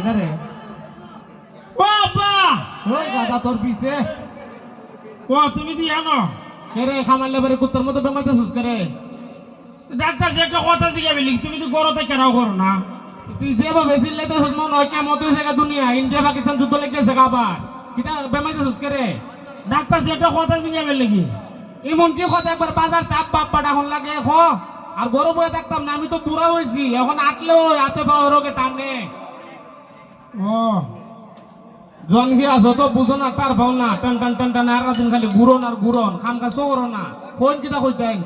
কিদারে বাবা! ওই গাদা তোর পিছে। ও তুমি দি খামাইলে বারে কুত্তার মতো বেমাইতেছিস কে রে? ডাক্তার যে একটা কথা তুমি তো গরতে কেনাও করো না। তুই যে ভাবে সিলাইতেছিস মন হয় কেমন হইছে গা দুনিয়া। ইন্ডিয়া পাকিস্তান যুদ্ধ লেগেছে গা আবার। কিতা বেমাইতেছিস কে রে? ডাক্তার যে একটা কথা জিজ্ঞাসা বলি এমন কি কথা একবার বাজার তাপ বাপ পাঠাখন লাগে খ আর গরু বয়ে দেখতাম না আমি তো বুড়া হয়েছি এখন আটলেও হাতে পাওয়া রোগে টানে। কি আছো? তো বুঝো না তার পাও না। টান টান টান টান আর দিন খালি ঘুরন আর ঘুরন খাম কাজ তো করো না। কোন কিতা কইতেন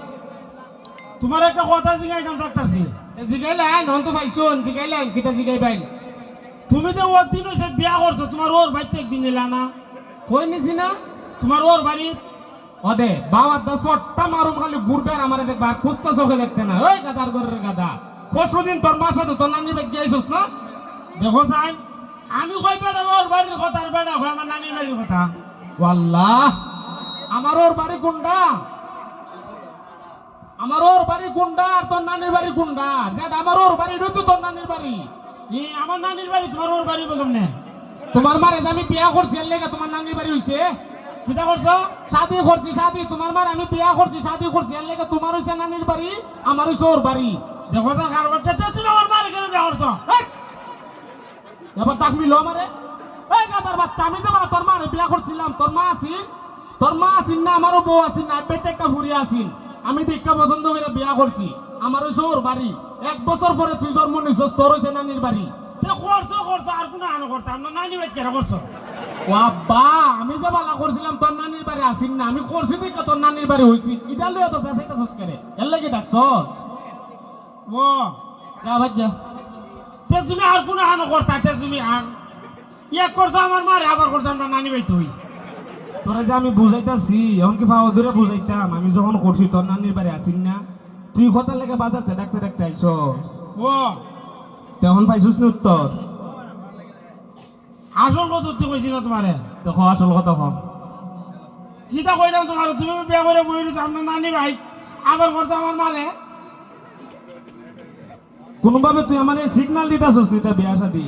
তোমার একটা কথা জিজ্ঞাসা ডাক্তার জি। জিগাইলেন হন তো পাইছুন। জিগাইলেন কিতা জিগাইবেন তুমি তো ওর দিন হয়েছে বিয়া করছ তোমার ওর বাড়িতে একদিন এলা না। কই নিছি না? তোমার ওর বাড়ি অদে বাবা দা সট্টা মারুম খালি ঘুরবে আর আমারে দেখবা আর চোখে দেখতে না। ওই গাদার ঘরের গাদা। পরশু দিন তোর মার সাথে তোর নানি বাইক গিয়েছিস না? দেখো সাই আমি কই বেড়া ওর বাড়ির কথা আর বেড়া হয় আমার নানির বাড়ির কথা? ওয়াল্লাহ, আমার ওর বাড়ি কোনটা আমার ওর বাড়ি কোনটা আর তোর নানির বাড়ি কোনটা যেটা আমার ওর বাড়ি তো তোর নানির বাড়ি। ই আমার নানির বাড়ি, তোমার ওর বাড়ি বললাম না। তোমার মারে যে আমি বিয়া করছি, এর লেগে তোমার নানির বাড়ি হইছে। কিতা করছ? শাদি করছি, শাদি। তোমার মার আমি বিয়া করছি, শাদি করছি, এর লেগে তোমার হইছে নানির বাড়ি, আমার হইছে ওর বাড়ি। দেখো স্যার কারবারটা তুমি আমার বাড়ি কেন বিয়া করছ? এই! এবার তাক মিলো আমারে। এই গাদার বাচ্চা আমি যে মানে তোর মারে বিয়া করছিলাম তোর মা আসিন তোর মা আসিন না আমারও বউ আসিন না বেতে একটা ভুরি আসিন আমি দেখা পছন্দ করে বিয়া করছি। আমার হইছে ওর বাড়ি। এক বছর পরে তুই জন্ম নিছিস তোর হইছে নানির বাড়ি। করছ করছ আর কোনো আনো করতাম না নানি বাড়ি কেন করছ? ও আব্বা আমি যে বালা করছিলাম তোর নানির বাড়ি আসিন না আমি করছি দেখা তোর নানির বাড়ি হইছি ইটা লইয়া তো পেছাইটা সস করে এর লাগে ডাকছস? ও। যা ভাই যা। তে তুমি আর কোনো আনো করতা তে তুমি আর ইয়ে করছ আমার মারে আবার করছ আমরা নানি ভাই তুই। তোরা যে আমি বুঝাইতাছি এখন কি পাওয়া দূরে বুঝাইতাম আমি যখন করছি তোর নানির বাড়ি আসিন না। তুই কথা লেগে বাজারতে ডাকতে ডাকতে আইসস ও। তখন পাইছিস না উত্তর? আসল কথা তুই কইছি না তোমারে? দেখো আসল কথা কম কিতা কইলাম তোমার? তুমি বিয়া করে বই আমরা নানি ভাই আবার করছ আমার মারে? কোনোভাবে তুই আমার সিগনাল দিতাছস নিতা বিয়া শাদি?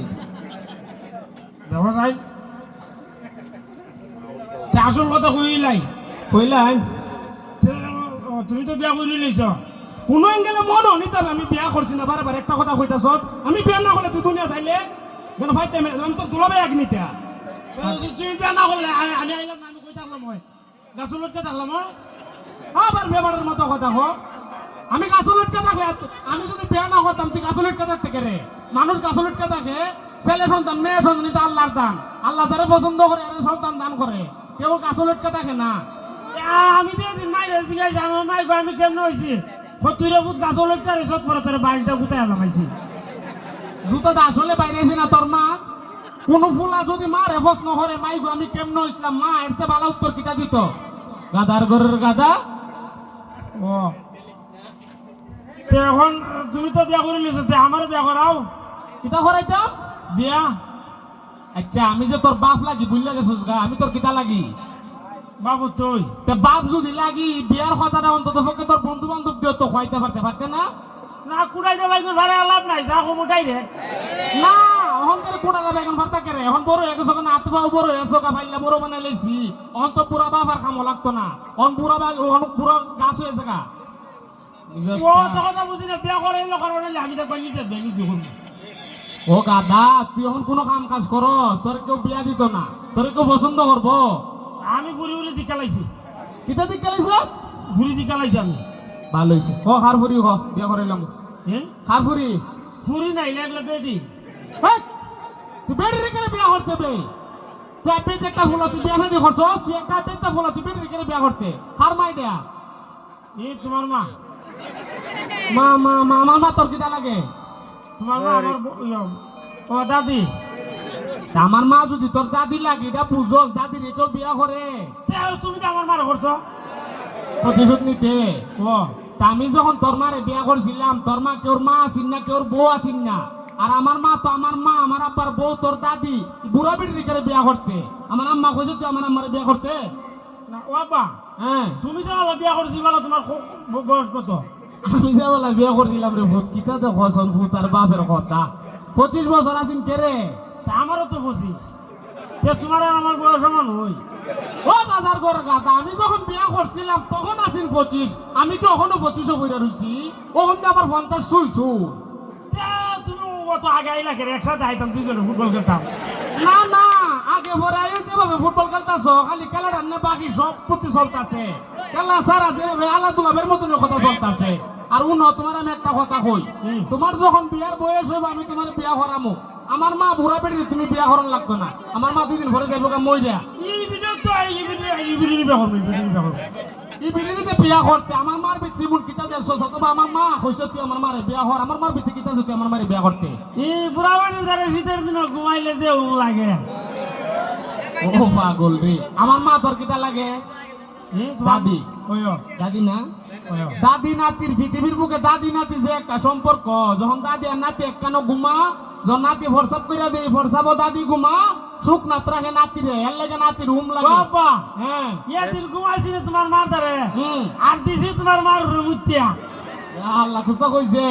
দেখো যাই তে আসল কথা কইলাই কইলাই তে, তুমি তো বিয়া করে লইছ। কোন এঙ্গেলে মন নিতাম আমি বিয়া করছি না বারে বারে একটা কথা কইতাছস। আমি বিয়া না করলে তুই দুনিয়া তাইলে কেন ভাই তেমন আমি তো দুলাবে এক নিতা। তে, তুমি বিয়া না করলে আমি আইলাম আমি কই থাকলাম মই গাছ লটকে থাকলাম আবার বেমারের মতো কথা কো আমি গাছ লটকে থাকলে এত- আমি যদি বিয়া না করতাম, তুই গাছ লটকে থাকতে রে? মানুষ গাছ লটকে থাকে ছেলে সন্তান, মেয়ে সন্তান, এটা আল্লাহর দান। আল্লাহ তারে পছন্দ করে, আর সন্তান দান করে। কেউ গাছ লটকে থাকে না। আমি তো এদিন মাই রয়েছি গাইছি আমার মাই গো আমি কেমন হয়েছি? তুই বুধ গাছ লটকে রেছত পরে তোর বাড়িটা গুতাই আলাম আইছি। জুতাটা আসলে বাইরে না তোর মা? কোন ফুলা যদি মা রে প্রশ্ন করে, মাই গো, আমি কেমন হইছিলাম মা, এর চেয়ে ভালো উত্তর কিটা দিত? গাদার ঘরের গাদা? ও। তে এখন তুমি তো বিয়া করে লিছো তে আমার বিয়া করাও। কিটা করাইতাম? বিয়া? আচ্ছা আমি যে তোর বাপ লাগি বুঝলে গেছিস গা আমি তোর কিতা লাগি? বাবু তুই। তে বাপ যদি লাগি বিয়ার কথাটা অন্তত পক্ষে তোর বন্ধু বান্ধব দিও তো খাইতে পারতে পারতে না? না কুড়াইতে লাগবে ভাড়া লাভ নাই যা কমু ডাইরেক্ট না এখন করে কোড়া যাবে এখন ভারতা কেরে এখন বড় হয়ে গেছো কেন আত্মা বড় হয়ে গেছো ফাইলে বড় বানাই লাইছি এখন তো পুরা বাপ আর খামো লাগতো না। এখন পুরা এখন পুরা গাছ হয়েছে গা। ও গাদা তুই এখন কোনো কাম কাজ করস তোর কেউ বিয়া দিত না তোর কেউ পছন্দ করব। আমি বুড়ি বুড়ি দিকে লাইছি। কিতা দিক গেলিছস বুড়ি দিকে লাইছি আমি। ভালো হয়েছে ক খার ফুরি ক বিয়া করাইলাম খার ফুরি? ফুরি নাই লাগলে বেটি। তুই বেড়ি রেখে বিয়া করতে বে? তুই আপনি যে একটা ফুলা তুই বিয়া শাদি করছস তুই একটা একটা ফুলা তুই বেড়ি রেখে বিয়া করতে? খার মাই দেয়া এই তোমার মা। মা মা মা আমার মা তোর কিটা লাগে? তোমার মা আমার ও দাদি। আমার মা যদি তোর দাদি লাগে এটা বুঝোস দাদি রেখেও বিয়া করে তুমি তো আমার মারা করছ প্রতিশোধ নিতে। ও আমি যখন তোর মারে বিয়া করছিলাম তোর মা কেউর মা আসিন না কেউর বউ আসিন না। আর আমার মা তো আমার মা আমার আব্বার বউ তোর দাদি বুড়া বিড়ি রেখে বিয়া করতে আমার আম্মা কইছে তুই আমার আম্মারে বিয়া করতে না ও আব্বা হ্যাঁ। তুমি যে বিয়া করছি বলো তোমার বয়স কত? আমি যে বলা বিয়া করছিলাম রে ভূত, কিতা দেখো ভূত আর বাপের কথা। পঁচিশ বছর আছিন কে রে? তা আমারও তো পঁচিশ। তে তোমার আমার বয়স সমান হই। ও বাজার গর গাদা আমি যখন বিয়া করছিলাম, তখন আসিন পঁচিশ। আমি কি ওখানে পঁচিশও কইরা রইছি। ওখান থেকে আমার পঞ্চাশ শুইছু তে তুমি অত আগে আইলা কেন একসাথে আইতাম, দুইজনে ফুটবল খেলতাম। না না পরে আইস এভাবে ফুটবল খেলতাছ খালি খেলাটা না বাকি সব প্রতি চলতাছে। খেলা সারা যেভাবে আলা দুলাবের মতন কথা চলতাছে। আর উন তোমার আমি একটা কথা কই। তোমার যখন বিয়ার বয়স হইব আমি তোমার বিয়া করামো আমার মা বুড়া পেড়ি তুমি বিয়া করার লাগতো না। আমার মা দুই দিন পরে যাইব গা মইরা এই ভিডিও তো এই ভিডিও এই ভিডিও নিবে করবে ভিডিও নিবে করবে এই বিড়িতে বিয়া করতে আমার মার ভিতরে মন কিতা দেখছ অথবা আমার মা কইছে তুই আমার মারে বিয়া কর আমার মার ভিতরে কিতা যদি আমার মারে বিয়া করতে এই বুড়া দ্বারা শীতের দিন ঘুমাইলে যে লাগে। ও পাগল রে। আমার মা তোর কিতা লাগে? দাদি। দাদি না? দাদি নাতির পৃথিবীর বুকে দাদি নাতি যে একটা সম্পর্ক যখন দাদি আর নাতি একখানো ঘুমা যখন নাতি ভরসাপ কইরা দেই ভরসাবো দাদি ঘুমা সুখ নাত রাখে নাতিরে এর লাগে নাতির হুম লাগে। বাবা হ্যাঁ ইয়া দিন ঘুমাইছি না তোমার মার হুম। আর দিছি তোমার মার রুমুতিয়া। আল্লাহ খুস্তা কইছে।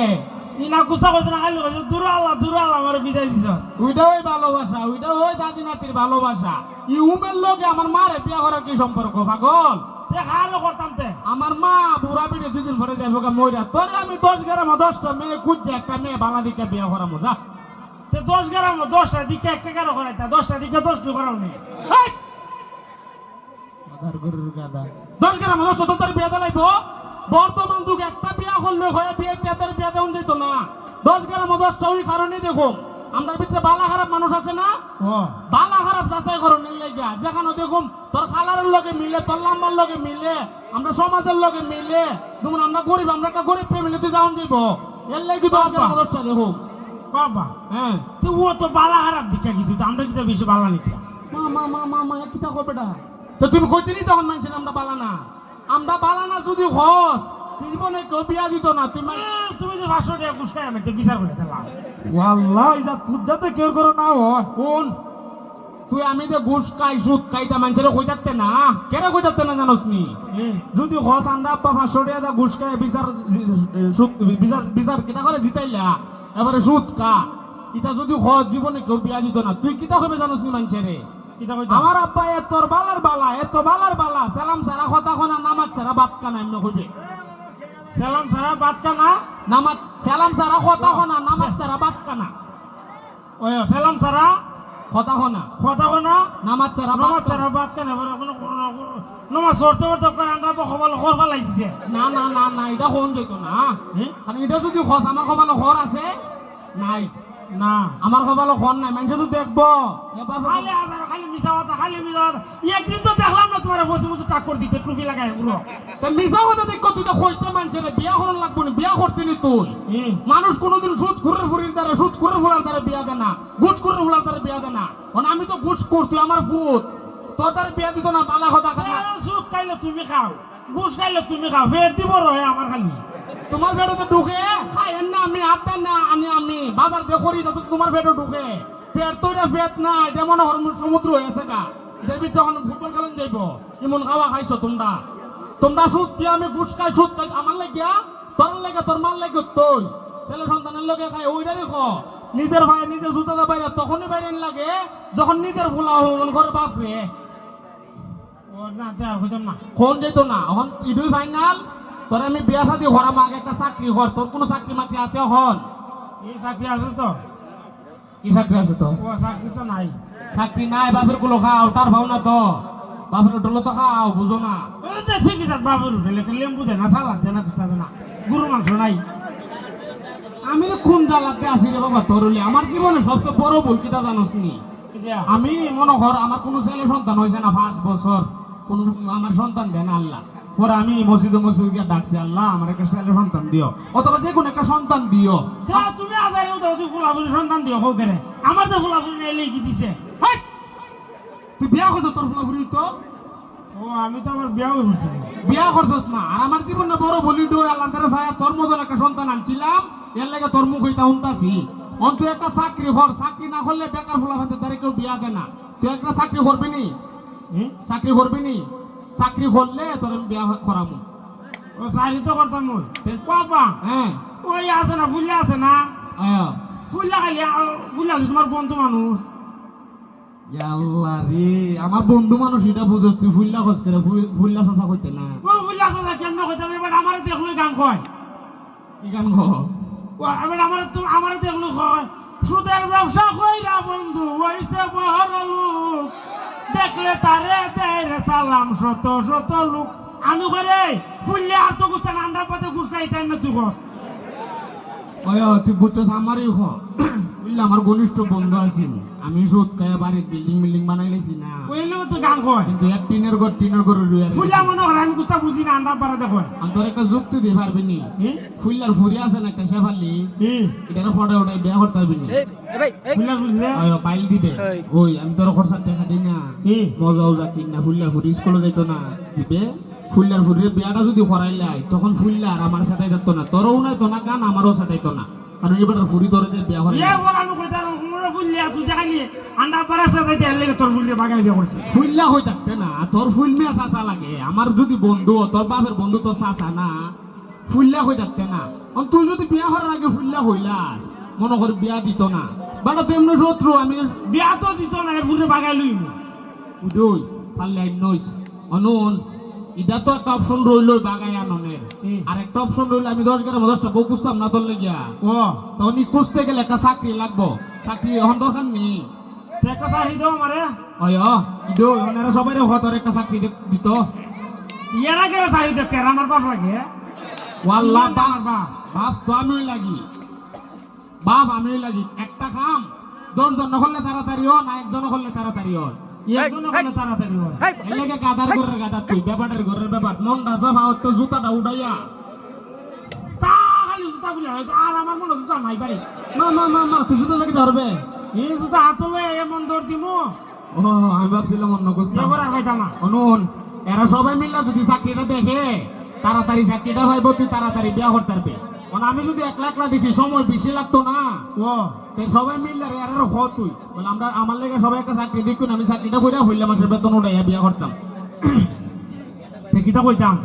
ইনা কুস্তা কইছে না খালি কইছে দূর আল্লাহ দূর আল্লাহ আমার বিদায় দিছ। ওইটা ওই ভালোবাসা ওইটা ওই দাদি নাতির ভালোবাসা। ই উমের লোকে আমার মারে বিয়া করার কি সম্পর্ক পাগল? আমার মা বুড়া পিঠে দুদিন পরে যাইব মইরা তোরে আমি দশ গ্রাম দশটা মেয়ে খুঁজছে একটা মেয়ে বাংলা দিকে বিয়া করামো যা। তে দশ গ্রাম দশটা দিকে একটা কেন করাইতা দশটা দিকে দশটা করাও নেই। দশ গ্রাম দশটা তার বিয়া দিলাইব? বর্তমান যুগ একটা বিয়া করলে হয়ে বিয়ে তাদের বিয়া দেওয়া যেত না। দশ গ্রাম দশটা ওই কারণে দেখো আমরা ভিতরে বালা খারাপ মানুষ আছে না? বালা খারাপ যাচাই করো নিলেগা যেখানে দেখুন তোর খালারের লগে মিলে তোর লাম্বার লগে মিলে আমরা সমাজের লগে মিলে যেমন আমরা গরিব আমরা একটা গরিব ফ্যামিলিতে যাওন দিব এর লাগি দশ গ্রাম দশটা দেখো বাবা। হ্যাঁ। তুই ও তো বালা খারাপ দিকে কিন্তু আমরা কিন্তু বেশি বালা নিতে মা মা মা মা মা কিতা করবে তো তুমি কইতে নি তখন মানছেন আমরা বালা না। আমরা বালা না যদি হস জীবনে কেউ বিয়া দিত না তুমি তুমি যে পাঁচশো টাকা কুসকাই আমি তো বিচার করে দিলাম। ওয়াল্লাহ ইজা খুদাতে কেউ করো না হয় কোন তুই আমি যে ঘুষ খাই সুদ খাইতা মানুষের কইতাতে না? কেরে কইতাতে না জানোস নি? যদি হস আমরা আব্বা পাঁচশো টাকা ঘুষ খাই বিচার সুদ বিচার বিচার কিতা করে জিতাইলা? এবারে সুদ কা ইটা যদি হস জীবনে কেউ বিয়া দিত না। তুই কিতা কইবে জানোস নি মানুষেরে? আমার আব্বা এত বালার বালা এত বালার বালা। সালাম সারা কথা খনা নামাজ ছাড়া বাপ কানা এমনি কইবে। সালাম সারা বাদ কানা নামাজ সালাম সারা কথা খনা নামাজ ছাড়া বাপ কানা ওই সালাম সারা কথা খনা কথা কোনা নামাজ ছাড়া নমাজ সারা বাদ কানা এবার কোনো নমাজ সরতে করতে করে আমরা খবর করবা লাগছে না না না না এটা কোন যেত না? কারণ এটা যদি খস আমার কপালে খর আছে? নাই। না আমার কপালে খর নাই মানুষ তো দেখব। খালি খালি মিশা কথা খালি মিশা কথা একদিন তো দেখলাম না তোমার বসে বসে টাক্কর দিতে টুপি লাগাই পুরো তা মিশা কথা দেখো তুই তো বিয়া করার লাগবো না বিয়া করতে নি তুই। মানুষ কোনোদিন সুদ করে ফুরির দ্বারা সুদ করে ফুলার দ্বারা বিয়া দেয় না গুছ করে ফুলার দ্বারা বিয়া দেয় না। মানে আমি তো গুছ করতি আমার ফুট তোর দ্বারা বিয়া দিত না বালা কথা খানা। সুদ খাইলে তুমি খাও ঘুষ খাইলে তুমি খাও ফের দিব রয়ে আমার খালি। তোমার পেটে ঢুকে খাইয়েন না আমি দেন না আমি আমি। বাজার দিয়ে করি তো তোমার পেটে ঢুকে। পেট তো এটা পেট না এটা মনে হয় সমুদ্র হয়েছে গা। ভিতরে এখন ফুটবল খেলেন যাইব। এমন খাওয়া খাইছো তোমরা? তোমরা সুদ কি আমি ঘুষ খাই সুদ খাই আমার লাগিয়া? তোর লাগে তোর মার লাগে তুই ছেলে সন্তানের লগে খাই ওইটারই খ। নিজের ভাই নিজে জুতাতে বাইরে তখনই বাইরে লাগে যখন নিজের ফুলা হন করে তে না কোন যেত না এখন ইডুই ফাইনাল তোর আমি বিয়া শাদি করাম আগে একটা চাকরি কর তোর কোনো চাকরি মাকরি আছে হন এই চাকরি আছে তো? কি চাকরি আছে তো চাকরি তো নাই। চাকরি নাই বাপেরগুলো খাও তার ভাও না তো। বাপের ডলো তো খাও বুঝো না। দেখছি কি তার বাবুর উঠে লেম্বু দে না সালাদ দে না দে না। গরু মাংস নাই। আমি তো কোন জ্বালাতে আসি রে বাবা তরুলি আমার জীবনে সবচেয়ে বড় ভুল কিটা জানোস নি আমি মনে কর আমার কোনো ছেলে সন্তান হয়েছে না পাঁচ বছর। কোন আমার সন্তান দেন আল্লাহ। পরে আমি মসজিদে মসজিদকে ডাকছি আল্লাহ আমার একটা ছেলে সন্তান দিও। অথবা যে কোনো একটা সন্তান দিও। তুমি আজারে উঠো তুই ফুলাফুলি সন্তান দিও হোক কেন আমার তো ফুলাফুলি নেই লিখি দিছে! তুই বিয়া করছিস তোর ফুলাফুরি তো? ও আমি তো আমার বিয়া হয়ে বিয়া করছিস না। আর আমার জীবনে বড় বলি ডো আল্লাহ তারা ছায়া তোর মতন একটা সন্তান আনছিলাম এর লাগে তোর মুখ হইতা উনতাছি অন তুই একটা চাকরি কর চাকরি না করলে বেকার ফুলা ফান্তে তারে কেউ বিয়া দে না। তুই একটা চাকরি করবি নি? হুম? চাকরি করবি নি? চাকরি করলে তোর বিয়া করামু। ও সারি তো করতাম বাবা হ্যাঁ ওই আছে না ফুল্লা আছে না? ফুল্লা খালি ফুল্লা আছে তোমার বন্ধু মানুষ আল্লাহ রে আমার বন্ধু মানুষ এটা বুঝোস তুই ফুল্লা খোঁজ করে ফুল- ফুল্লা চাচা কইতে না? ও বুঝলা দাদা কেমন কইতাম এবার আমারে দেখল গান কয়। কি গান ও এবার আমারে তো আমারে দেখল কয় সুদের ব্যবসা কইরা বন্ধু হইছে বহর লোক দেখলে তারে দেয় সালাম শত শত লোক। আমি করে, ফুললে আর তো গুস্তান আন্ডার পথে গুস্তাই তাই না তুই গস ওই তুই বুঝছস আমারই খ বুঝলি আমার ঘনিষ্ঠ বন্ধু আছেন আমি সুদ খায় বাড়ির বিল্ডিং বিল্ডিং বানাই লেছি না। ওইলে তো গান কয়। কিন্তু এক টিনের ঘর টিনের ঘর রুইয়া ফুললে মনে করে আমি গুস্তা বুঝি না আন্ডার পারে দেখো। আমি তোর একটা যুক্তি দিয়ে পারবি নি? ফুল্লার ফুরি আছে না একটা শেফালি। এটার ফটো ওটাই বিয়া করতে পারবি নি? ফুললে বাইল দিবে ওই আমি তোর খরচার টাকা দিই না। মজা উজা কিন না ফুল্লার ফুরি স্কুলে যাইতো না। দিবে। ফুল্লার ফুরির বিয়াটা যদি করাইলাই তখন ফুল্লার আমার সাথে যেত না। তোরও নাই তো না গান আমারও সাথে তো না কারণ এবার ফুরি তোর যে বিয়া করে। এ বল আমি কইতাম মোরে ফুললে তুই দেখালি আন্ডার পারে সাথে দেয় লেগে তোর ফুললে বাগাই বিয়ে করছি। ফুল্লা হয়ে থাকতে না তোর ফুল মেয়া চাচা লাগে আমার যদি বন্ধু তোর বাপের বন্ধু তোর চাচা না ফুল্লা হয়ে থাকতে না। অন তুই যদি বিয়া করার আগে ফুল্লা হইলাস মনে করি বিয়া দিত না। বাটা তেমনি শত্রু আমি বিয়া তো দিত না এর ফুলে বাগাই লইব উদই পারলে নইস। অনুন এটা তো একটা অপশন রইল বাগাই আননের। আর একটা অপশন রইল আমি দশ গ্রাম দশটা বউ খুঁজতাম না তোর লেগিয়া। ও। তখন ই গেলে একটা চাকরি লাগবো। চাকরি এখন দরকার নেই। দাও আমারে। অয় ইদো ওনারা সবাই হতর একটা চাকরি দিত। আগে আমার বাপ লাগে। ওয়াল্লাহ বাপ। বাপ। বাপ তো আমিও লাগি। বাপ আমিও লাগি। একটা কাম হলে তাড়াতাড়ি হয় না একজন হলে তাড়াতাড়ি হয়। হয়। গাদা তুই জুতাটা উঠাইয়া জুতা বুঝলে আর আমার মনে জুতা নাই পারে। মা মা মা মা তুই জুতা লাগি ধরবে। এই জুতা হাতলে এমন দর দিমু। ও আমি ভাবছিলাম অন্য কুস্তা এবার আর পাইতাম না। অনুন এরা সবাই মিললা যদি চাকরিটা দেখে তাড়াতাড়ি চাকরিটা পাইব তুই তাড়াতাড়ি বিয়া করতে পারবে। মানে আমি যদি একলা একলা দেখি সময় বেশি লাগতো না। ও। তাই সবাই মিললে রে আরে হ তুই। বলে আমরা আমার লেগে সবাই একটা চাকরি দেখুন আমি চাকরিটা কইরা হইলে মাসের বেতন উঠাইয়া বিয়া করতাম। কিতা কইতাম?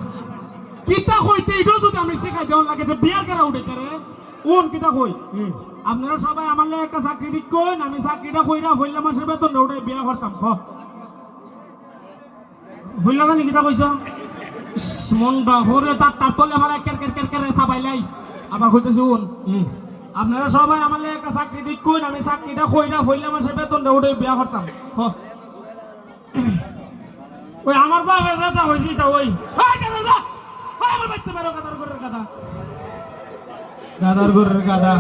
কিতা কইতে এটাও যদি আমি শিখাই দেওয়ার লাগে যে বিয়ার কেরা উঠে কেরে কোন কিতা কই? আপনারা সবাই আমার লেগে একটা চাকরি দেখুন আমি চাকরিটা কইরা হইলে মাসের বেতন উঠাই বিয়া করতাম খ বুঝলা জানি কিতা কইছ? মন মনটা হরে তার তার তলে আমার কের কের কের কের সাবাইলাই আবার হইতে শুন আপনারা সবাই আমার একটা চাকরি দিক, কইন, আমি চাকরিটা কইরা হইলে সে বেতনটা উঠে বিয়া করতাম। ওই আমার বাপ দাদা হয়েছি তা ওই। দাদা আমার বাইতে পারো গাদার ঘরের গাদা। গাদার ঘরের গাদা।